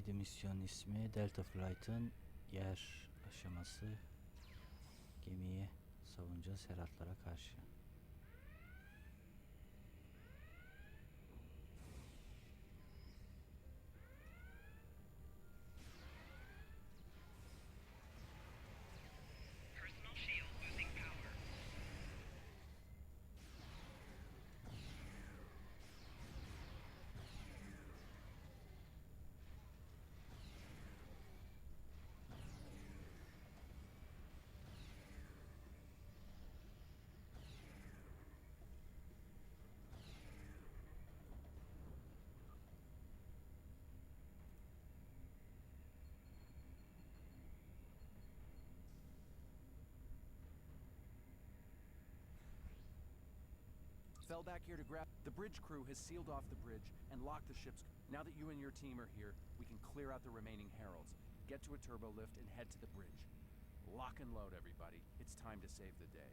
Neydi misyon ismi? Delta Flight'ın yer aşaması. Gemiyi savunacağız Heratlara karşı. Fell back here to grab. The bridge crew has sealed off the bridge and locked the ships. Now that you and your team are here, we can clear out the remaining heralds, get to a turbo lift, and head to the bridge. Lock and load, everybody. It's time to save the day.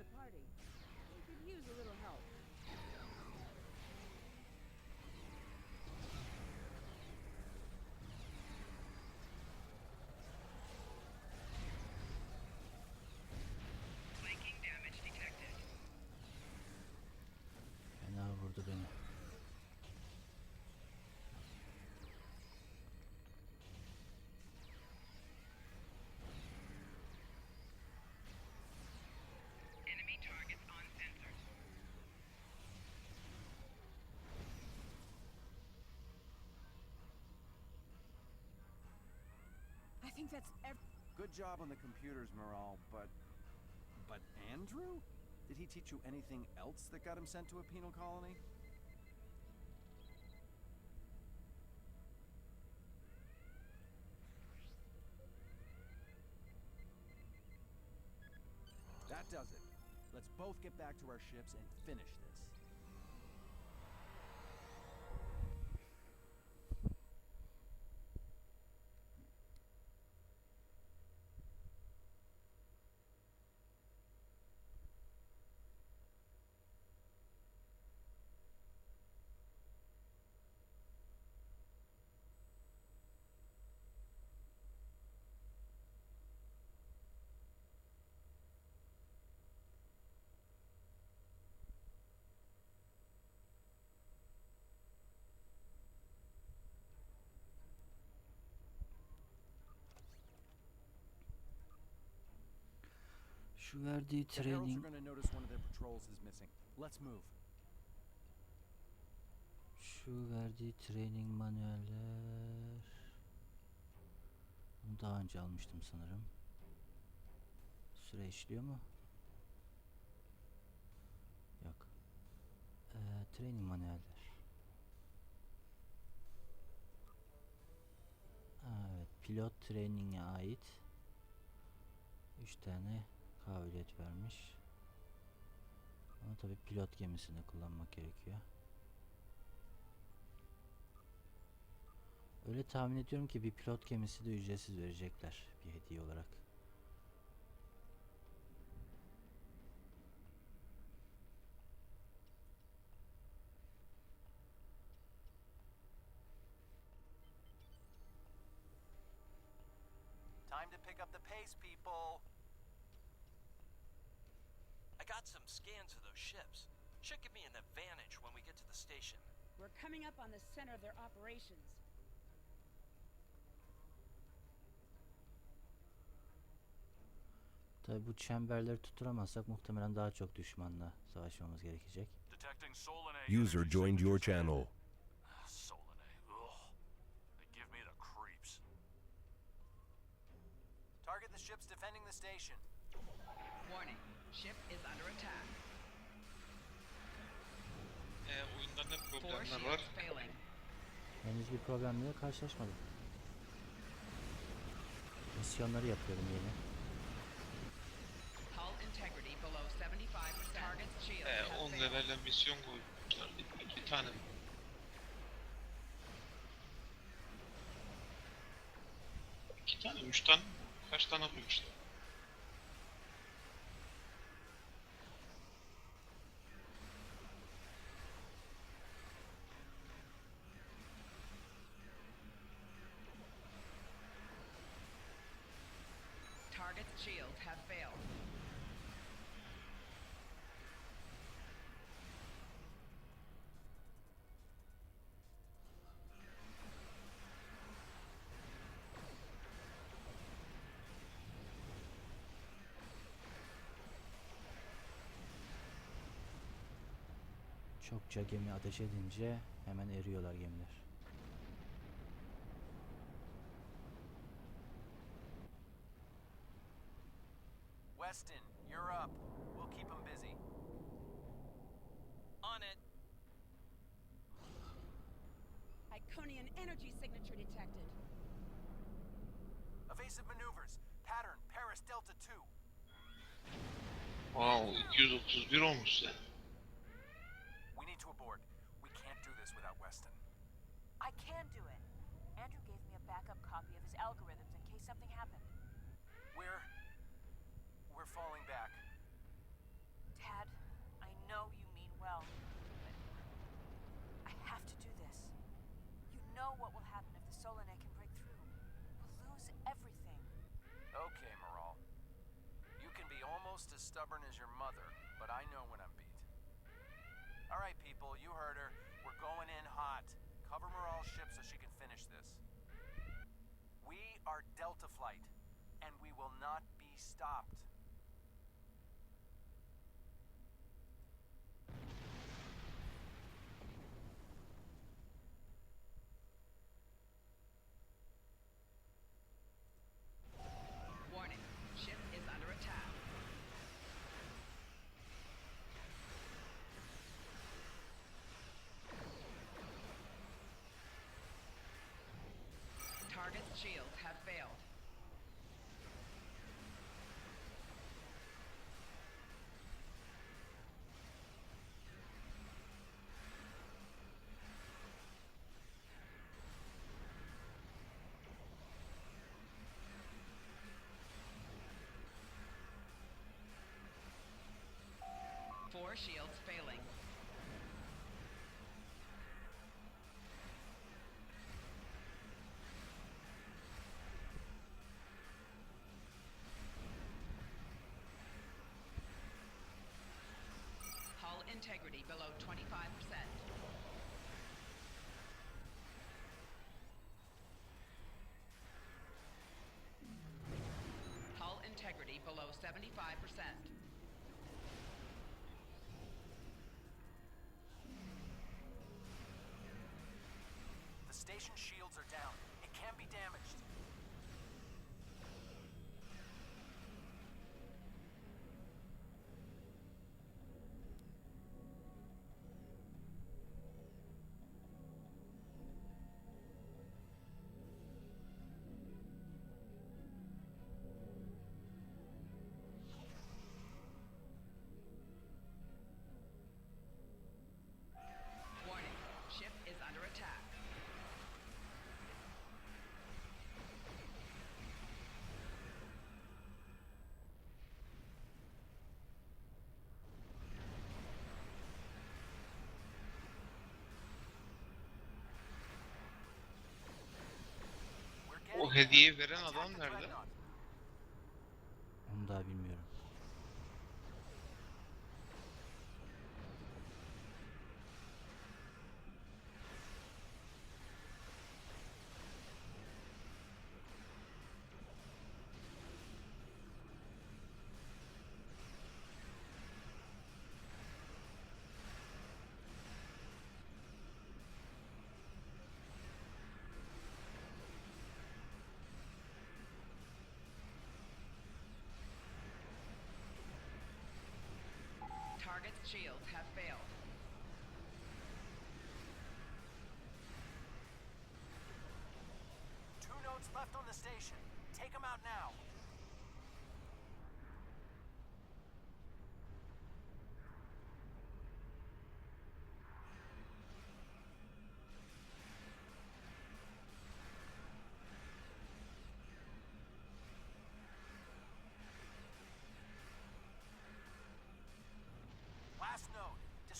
The party. We could use a little that's ev- Good job on the computers, Morale, but. But Andrew? Did he teach you anything else that got him sent to a penal colony? That does it. Let's both get back to our ships and finish this. Missing. Let's move. Şu verdiği training manueller. Bunu daha önce almıştım sanırım. Süre işliyor mu? Yok. Ee, training manueller. Evet. Pilot training'e ait. 3 tane kabiliyet vermiş. Ama tabi pilot gemisini kullanmak gerekiyor. Öyle tahmin ediyorum ki bir pilot gemisi de ücretsiz verecekler bir hediye olarak. Time to pick up the pace, people. I got some scans of those ships. Should give me an advantage when we get to the station. We're coming up on the center of their operations. Tabi bu çemberleri tutturamazsak muhtemelen daha çok düşmanla savaşmamız gerekecek. Detecting Solanae. User joined your channel. Ah, Solanae. Ugh. They give me the. Target the ships defending the station. Warning. Ship is under attack. Ee, oyunda ne Four problemler var? failing. Henüz bir problemle karşılaşmadım. Misyonları yapıyorum yeni. Hull integrity below 75%. Target's shield Ee, has 10 failed. levelle misyon koymuşlar. İki tane? İki tane, üç tane, kaç tane koymuşlar? Çokça gemi ateş edince hemen eriyorlar gemiler. Weston, you're up. We'll keep them busy. On it. Iconian energy signature detected. Evasive maneuvers. Pattern Paris Delta 2. Wow, 231 olmuş ya. I can do it. Andrew gave me a backup copy of his algorithms in case something happened. We're. We're falling back. Tad, I know you mean well, but I have to do this. You know what will happen if the Solanae can break through. We'll lose everything. Okay, Moral. You can be almost as stubborn as your mother, but I know when I'm beat. All right, people, you heard her. We're going in hot. Cover Moral's ship so she can finish this. We are Delta Flight, and we will not be stopped. Warning. Ship is under attack. Target's shields have failed. Four shields integrity below 25%. Hull integrity below 75%. The station shields are down. It can be damaged. Hediyeyi veren adam nerede?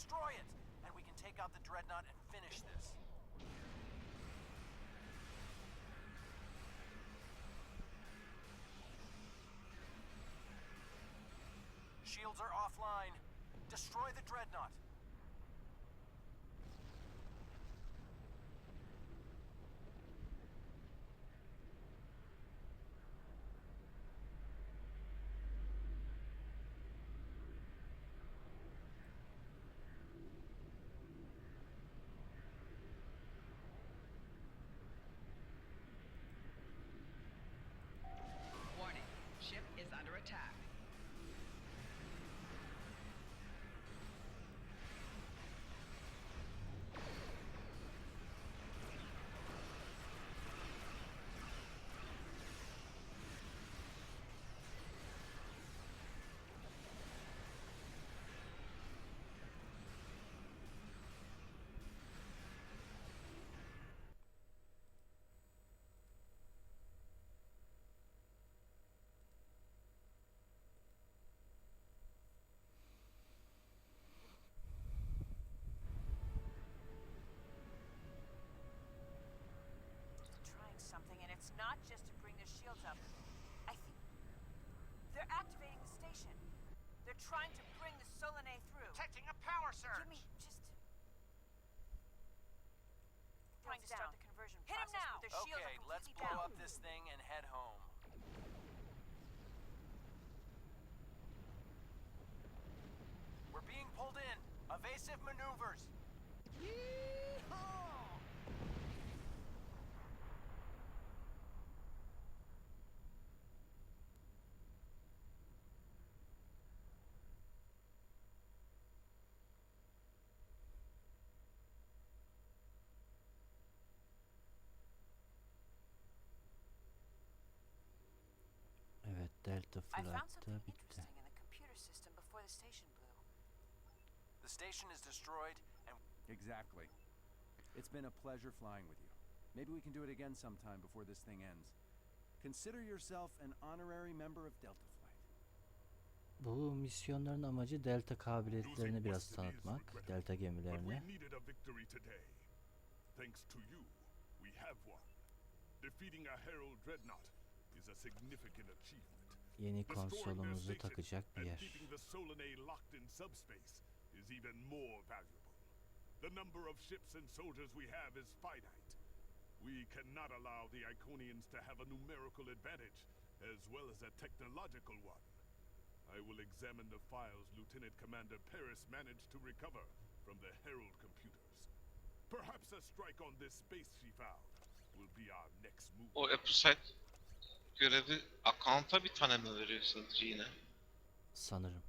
Destroy it, and we can take out the dreadnought and finish this. Shields are offline. Destroy the dreadnought. Warning. Ship is under attack. trying something, and it's not just to bring their shields up. I think they're activating the station. They're trying to bring the Solene through. Detecting a power surge. Give me just trying to start the conversion Hit process, him now. but their shields Okay, are let's blow down. up this thing and head home. We're being pulled in. Evasive maneuvers. Evet Delta I found Flight'ta something bitti. interesting in the computer system before the station blew. The station is destroyed and. Exactly. It's been a pleasure flying with you. Maybe we can do it again sometime before this thing ends. Consider yourself an honorary member of Delta Flight. Bu misyonların amacı Delta kabiliyetlerini biraz tanıtmak. Delta gemilerini. needed a victory today. Thanks to you, we have one. Defeating a Herald Dreadnought is a significant achievement. Yeni Destroying their konsolumuzu takacak bir and yer. keeping the Solanae locked in subspace is even more valuable. The number of ships and soldiers we have is finite. We cannot allow the Iconians to have a numerical advantage, as well as a technological one. I will examine the files Lieutenant Commander Paris managed to recover from the Herald computers. Perhaps a strike on this space she found will be our next move. Oh, o Epusite görevi account'a bir tane mi veriyor yine? Sanırım.